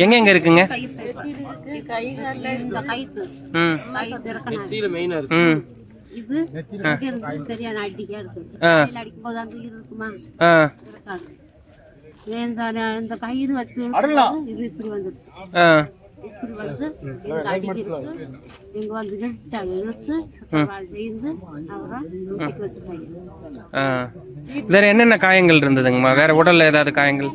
எங்க எங்க இருக்குங்க? இருக்கு. கை கால்ல இந்த கயிறு வச்சு இது இப்படி வந்துருச்சு. ஆ. இப்படி வந்து அடிக்கிறது இங்க வந்து இழுத்து செய்து அவரை வேற என்னென்ன காயங்கள் இருந்ததுங்கம்மா? வேற உடல்ல ஏதாவது காயங்கள்?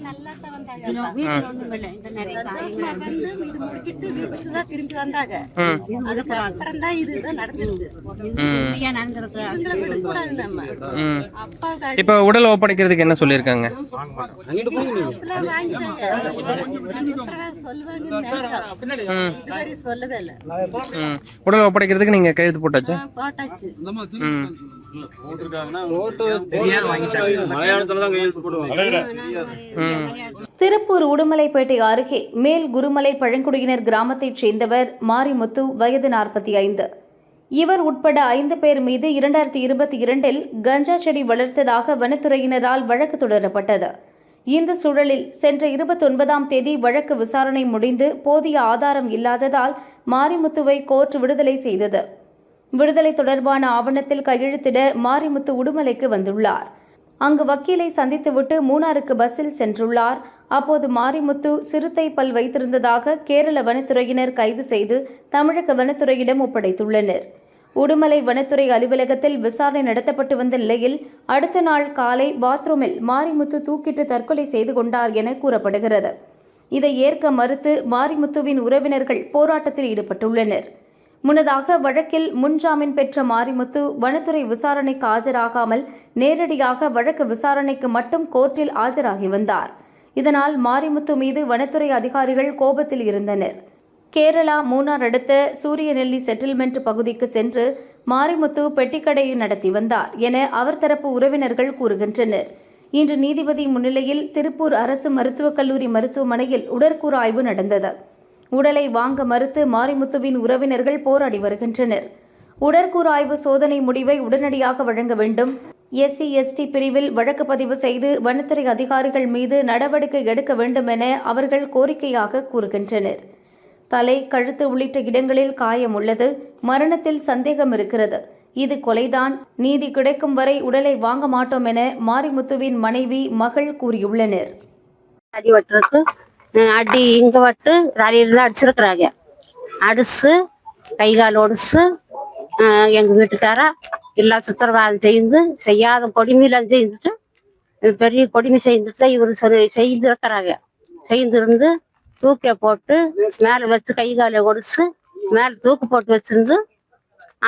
இப்போ உடல் ஒப்படைக்கிறதுக்கு என்ன ம். உடல் ஒப்படைக்கிறதுக்கு நீங்க கையெழுத்து போட்டாச்சா? போட்டாச்சு. ம். திருப்பூர் உடுமலைப்பேட்டை அருகே மேல் குருமலை பழங்குடியினர் கிராமத்தைச் சேர்ந்தவர் மாரிமுத்து வயது நாற்பத்தி ஐந்து. இவர் உட்பட ஐந்து பேர் மீது இரண்டாயிரத்தி இருபத்தி இரண்டில் கஞ்சா செடி வளர்த்ததாக வனத்துறையினரால் வழக்கு தொடரப்பட்டது. இந்த சூழலில் சென்ற இருபத்தொன்பதாம் தேதி வழக்கு விசாரணை முடிந்து போதிய ஆதாரம் இல்லாததால் மாரிமுத்துவை கோர்ட் விடுதலை செய்தது. விடுதலை தொடர்பான ஆவணத்தில் கையெழுத்திட மாரிமுத்து உடுமலைக்கு வந்துள்ளார். அங்கு வக்கீலை சந்தித்துவிட்டு மூணாருக்கு பஸ்ஸில் சென்றுள்ளார். அப்போது மாரிமுத்து சிறுத்தை பல் வைத்திருந்ததாக கேரள வனத்துறையினர் கைது செய்து தமிழக வனத்துறையிடம் ஒப்படைத்துள்ளனர். உடுமலை வனத்துறை அலுவலகத்தில் விசாரணை நடத்தப்பட்டு வந்த நிலையில் அடுத்த நாள் காலை பாத்ரூமில் மாரிமுத்து தூக்கிட்டு தற்கொலை செய்து கொண்டார் என கூறப்படுகிறது. இதை ஏற்க மறுத்து மாரிமுத்துவின் உறவினர்கள் போராட்டத்தில் ஈடுபட்டுள்ளனர். முன்னதாக வழக்கில் முன்ஜாமீன் பெற்ற மாரிமுத்து வனத்துறை விசாரணைக்கு ஆஜராகாமல் நேரடியாக வழக்கு விசாரணைக்கு மட்டும் கோர்ட்டில் ஆஜராகி வந்தார். இதனால் மாரிமுத்து மீது வனத்துறை அதிகாரிகள் கோபத்தில் இருந்தனர். கேரளா மூணார் அடுத்த சூரியநெல்லி செட்டில்மெண்ட் பகுதிக்கு சென்று மாரிமுத்து பெட்டிக்கடையை நடத்தி வந்தார் என அவர் தரப்பு உறவினர்கள் கூறுகின்றனர். இன்று நீதிபதி முன்னிலையில் திருப்பூர் அரசு மருத்துவக் கல்லூரி மருத்துவமனையில் உடற்கூறாய்வு நடந்தது. உடலை வாங்க மறுத்து மாரிமுத்துவின் உறவினர்கள் போராடி வருகின்றனர். உடற்கூறாய்வு சோதனை முடிவை உடனடியாக வழங்க வேண்டும். எஸ்சி எஸ்டி பிரிவில் வழக்கு பதிவு செய்து வனத்துறை அதிகாரிகள் மீது நடவடிக்கை எடுக்க வேண்டும் என அவர்கள் கோரிக்கையாக கூறுகின்றனர். தலை கழுத்து உள்ளிட்ட இடங்களில் காயம் உள்ளது. மரணத்தில் சந்தேகம் இருக்கிறது. இது கொலைதான். நீதி கிடைக்கும் வரை உடலை வாங்க மாட்டோம் என மாரிமுத்துவின் மனைவி மகள் கூறியுள்ளனர். அடி இங்கே இங்க வட்டு ராலியில அடிச்சிருக்கிறாங்க. அடிச்சு கை கால் ஒடிச்சு எங்கள் எங்க வீட்டுக்காரா எல்லா சுத்திரவாதம் செய்து செய்யாத கொடுமையெல்லாம் செய்துட்டு பெரிய கொடுமை செய்துட்டு இவர் சொல்லி செய்திருக்கிறாங்க. செய்திருந்து தூக்க போட்டு மேல வச்சு கை காலை ஒடிச்சு மேல தூக்கு போட்டு வச்சிருந்து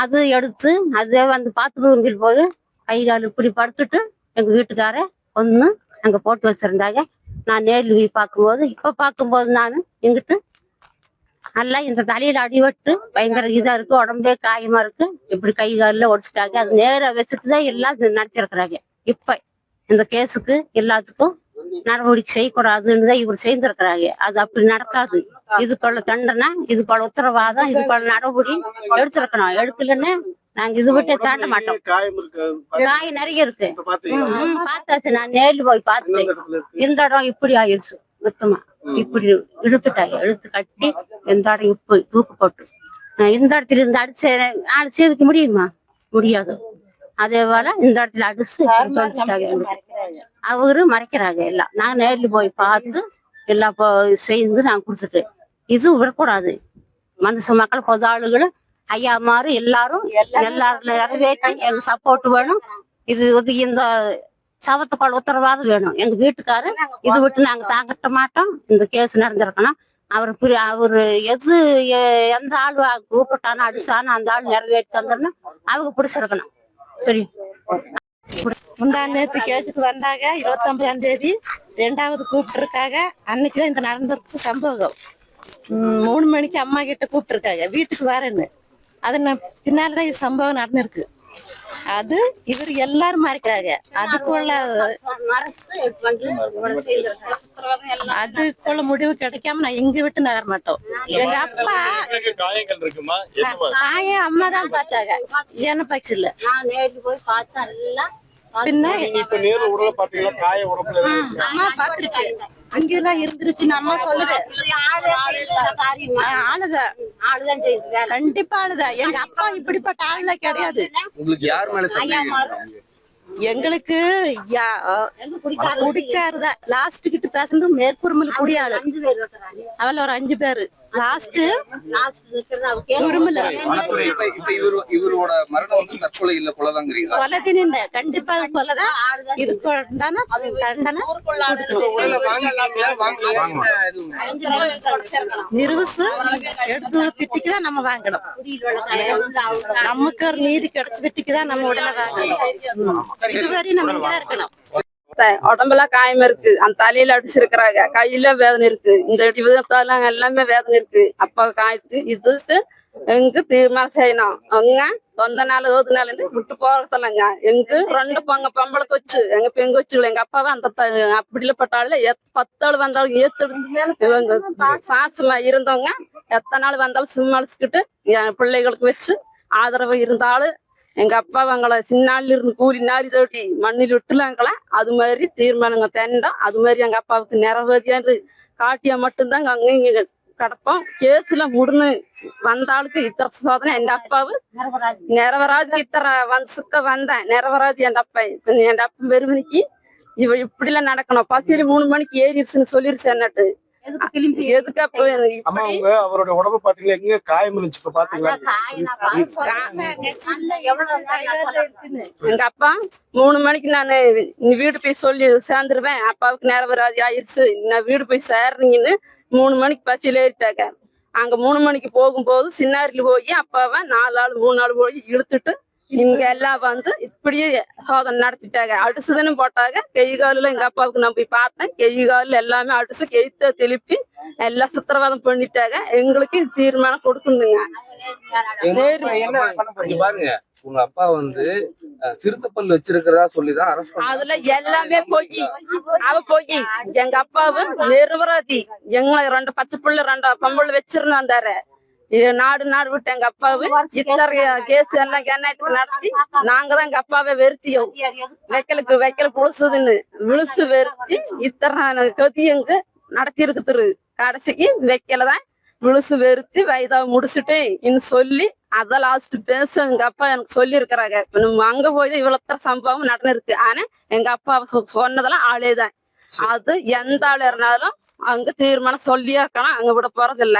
அது எடுத்து அதே வந்து பாத்ரூம் போய் கை கால் இப்படி படுத்துட்டு எங்க வீட்டுக்கார ஒன்று அங்க போட்டு வச்சிருந்தாங்க. நான் நேரில் போய் பார்க்கும்போது இப்ப பார்க்கும்போது நான் எங்கிட்டு நல்லா இந்த தலையில அடிபட்டு பயங்கர இதா இருக்கு உடம்பே காயமா இருக்கு. இப்படி கை காலில் ஒடிச்சிட்டாங்க. அது நேரா வச்சுட்டு தான் எல்லாம் நடத்திருக்கிறாங்க. இப்ப இந்த கேஸுக்கு எல்லாத்துக்கும் நடவடிக்கை செய்யக்கூடாதுன்னு தான் இவர் செய்திருக்கிறாங்க. அது அப்படி நடக்காது. இதுக்குள்ள தண்டனை இதுக்குள்ள உத்தரவாதம் இதுக்குள்ள நடவடிக்கை எடுத்திருக்கணும். எடுக்கலன்னு நாங்க இது விட்டு தாண்ட மாட்டோம். காய் நிறைய இருக்கு. இப்ப பார்த்தாச்சு நான் நேர்ல போய் பார்த்தேன். இந்த இடம் இப்படி ஆயிடுச்சு மொத்தமா. இப்படி இழுத்துட்டாங்க. இழுத்து கட்டி இந்த இடம் இப்படி தூக்கு போட்டு. நான் இந்த இடத்துல இருந்து அடிச்சு நாலு சேவிக்க முடியுமா? முடியாது. அதே போல இந்த இடத்துல அடிச்சு தொலைச்சிட்டாங்க. அவரு மறைக்கிறாங்க எல்லாம். நான் நேர்ல போய் பார்த்து எல்லாம் இப்போ செய்து நான் கொடுத்துட்டேன். இது விடக்கூடாது. மனுஷ மக்கள் பொது ஆளுகளும் ஐயா மாறு எல்லாரும் எல்லாரும் நிறைவேற்றி எங்க சப்போர்ட் வேணும். இது வந்து இந்த சவத்துக்குள்ள உத்தரவாதம் வேணும். எங்க வீட்டுக்காரு இது விட்டு நாங்க தாங்கட்ட மாட்டோம். இந்த கேஸ் நடந்திருக்கணும் அவர் அவரு எது எந்த ஆள் கூப்பிட்டானோ அடிச்சானோ அந்த ஆள் நிறைவேற்றி தந்துடணும். அவங்க பிடிச்சிருக்கணும். சரி. முந்தா நேத்து கேஸுக்கு வந்தாங்க. இருபத்தொன்பதாம் தேதி ரெண்டாவது கூப்பிட்டுருக்காங்க. அன்னைக்கு தான் இந்த நடந்திருக்கு சம்பவம். மூணு மணிக்கு அம்மா கிட்ட கூப்பிட்டுருக்காங்க. வீட்டுக்கு வரேன்னு. அது நான் பின்னாலதான் இது சம்பவம் நடந்திருக்கு. அது இவர் எல்லாரும் மறைக்கிறாங்க. அதுக்குள்ள அதுக்குள்ள முடிவு கிடைக்காம நான் எங்க விட்டு நகர மாட்டோம். எங்க அப்பா நான் இருக்குமா அம்மா தான் பார்த்தாங்க. என்ன பச்சு இல்ல. போய் பார்த்தா பின்ன காய உடம்புல அம்மா பாத்துருச்சு அங்கெல்லாம் இருந்துருச்சுன்னு அம்மா சொல்லுது. ஆளே ஆளுத. கண்டிப்பா ஆளுத. எங்க அப்பா இப்படிப்பட்ட ஆளுல கிடையாது. உங்களுக்கு யார் மேல எங்களுக்கு யா- எங்க குடிக்காரங்க குடிக்காருத. லாஸ்ட் கிட்ட பேசுறது மேற்குறுமல் குடியாளு அஞ்சு பேர் இருக்கிறாங்க அவள ஒரு அஞ்சு பேரு. லாஸ்ட் இவரு இவரோட மரணம் வந்து தற்கொலை இல்ல கொலைதாங்கிறீங்களா? கொலை நின்ற கண்டிப்பா அது கொலைதான் இதுக்கு உண்டான தண்டனை? நிறுவசு எடுத்து பிட்டிக்கு தான் நம்ம வாங்கணும். நமக்கு ஒரு நீதி கிடைச்ச பிட்டிக்கு தான் நம்ம உடலை வாங்கணும். இதுவரை நம்ம இங்கதான் இருக்கணும். உடம்பெல்லாம் காயம் இருக்கு. அந்த தலையில அடிச்சிருக்கிறாங்க. கையில வேதனை இருக்கு. இந்த விதத்தால எல்லாமே வேதனை இருக்கு. அப்பா காய்ச்சி இதுக்கு எங்க தீர்மானம் செய்யணும். அவங்க சொந்த நாள் ஓது நாள் விட்டு போக சொல்லுங்க. எங்க ரெண்டு பொங்க பொம்பளை கொச்சு எங்க பெண் கொச்சுகள் எங்க அப்பாவை அந்த த- அப்படிப்பட்டால பத்தாள் வந்தாலும் ஏத்து சாசமா இருந்தவங்க எத்தனை நாள் வந்தாலும் சிம்மளிச்சுக்கிட்டு என் பிள்ளைகளுக்கு வச்சு ஆதரவு இருந்தாலும் எங்க அப்பா அவங்கள சின்னால இருந்து கூலி நாரி தோட்டி மண்ணில் விட்டுலாங்களா? அது மாதிரி தீர்மானங்க தெண்டோம். அது மாதிரி எங்க அப்பாவுக்கு நிறைவேறியாது காட்டியா மட்டும்தான் அங்க இங்க கிடப்போம். கேஸ்ல முடினு வந்த ஆளுக்கு இத்தனை சோதனை. எங்க அப்பாவு நிறவராஜ் இத்தனை வந்துக்க வந்தேன். நிறவராஜ் என் அப்பா என் அப்பன் பெருமணிக்கு. இவ இப்படி எல்லாம் நடக்கணும். பசியில மூணு மணிக்கு ஏறிடுச்சுன்னு சொல்லிருச்சு என்னட்டு. அவரோட உடம்பு பாத்தீங்களா? எங்க காயம் இருந்துச்சு இப்ப பாத்தீங்களா? எங்க அப்பா மூணு மணிக்கு நான் வீடு போய் சொல்லி சேர்ந்துருவேன். அப்பாவுக்கு நேரவராதி ஆயிடுச்சு. நான் வீடு போய் சேர்றீங்கன்னு மூணு மணிக்கு பஸ்ஸில் ஏறிட்டாங்க அங்க மூணு மணிக்கு போகும்போது சின்னாரில போய் அப்பாவை நாலு நாள் மூணு நாள் போய் இழுத்துட்டு இங்க எல்லாம் வந்து இப்படியே சோதனை நடத்திட்டாங்க. அடிச்சுதுன்னு போட்டாங்க. கை காலில் எங்க அப்பாவுக்கு நான் போய் பார்த்தேன். கை காலில் எல்லாமே அடிச்சு கெய்த்த திருப்பி எல்லாம் சித்திரவாதம் பண்ணிட்டாங்க. எங்களுக்கு தீர்மானம் கொடுக்கணுங்க. பாருங்க. உங்க அப்பா வந்து சிறுத்தைப்பல் வச்சிருக்கிறதா சொல்லிதான் பண்ணாங்க அதுல எல்லாமே போய். அவ போய். எங்க அப்பாவு நிர்வராதி. எங்களை ரெண்டு பத்து பிள்ளை ரெண்டு பொம்பளை வச்சிருந்தாரு. இது நாடு நாடு விட்டு எங்க அப்பாவு இத்தனை கேஸ் எல்லாம் கேனாயத்துக்கு நடத்தி நாங்க தான் எங்க அப்பாவை வெறுத்தியோம். வைக்கலுக்கு வைக்கல புழுசுதுன்னு விழுசு வெறுத்தி இத்தனை கதி எங்க நடத்தி இருக்குது கடைசிக்கு வைக்கல தான் விழுசு வெறுத்தி வயதா முடிச்சுட்டு இன்னும் சொல்லி அதான் லாஸ்ட் பேச எங்க அப்பா எனக்கு சொல்லி இருக்கிறாங்க அங்க போய் தான் இவ்வளவு சம்பவம் நடந்திருக்கு. ஆனா எங்க அப்பா சொன்னதெல்லாம் ஆளேதான் அது எந்த ஆள் இருந்தாலும் அங்க தீர்மானம் சொல்லியே இருக்கலாம். அங்க விட போறது இல்ல